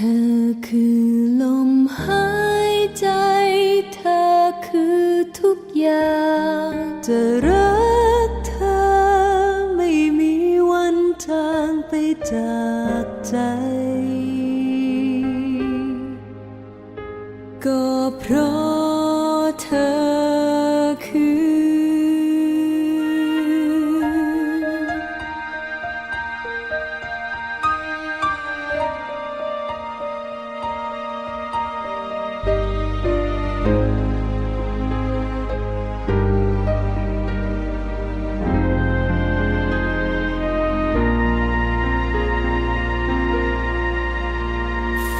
ธอคือลมหายใจ เธอคือทุกอย่าง จะรักเธอไม่มีวันจางไปจากใจ ก็เพราะ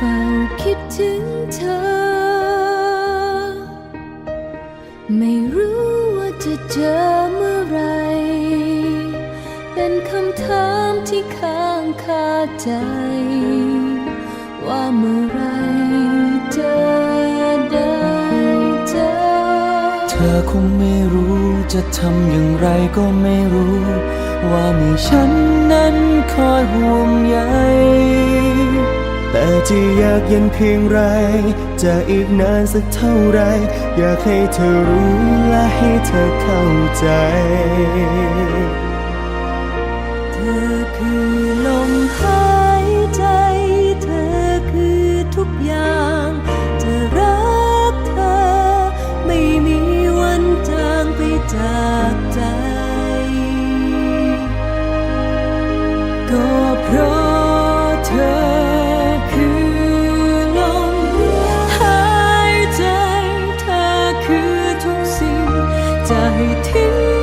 ฝ้าคิดถึงเธอ ไม่รู้ว่าจะเจอเมื่อไร เป็นคำถามที่ค้างคาใจ ว่าเมื่อไรจะได้เจอ เธอคงไม่รู้จะทำอย่างไรก็ไม่รู้ ว่ามีฉันนั้นคอยห่วงใย จะอยากเย็นเพียงไร จะอีกนานสักเท่าไร อยากให้เธอรู้และให้เธอเข้าใจ เธอคือลมหายใจ เธอคือทุกอย่าง จะรักเธอ ไม่มีวันจางไปจากใจ ก็เพราะ 下雨天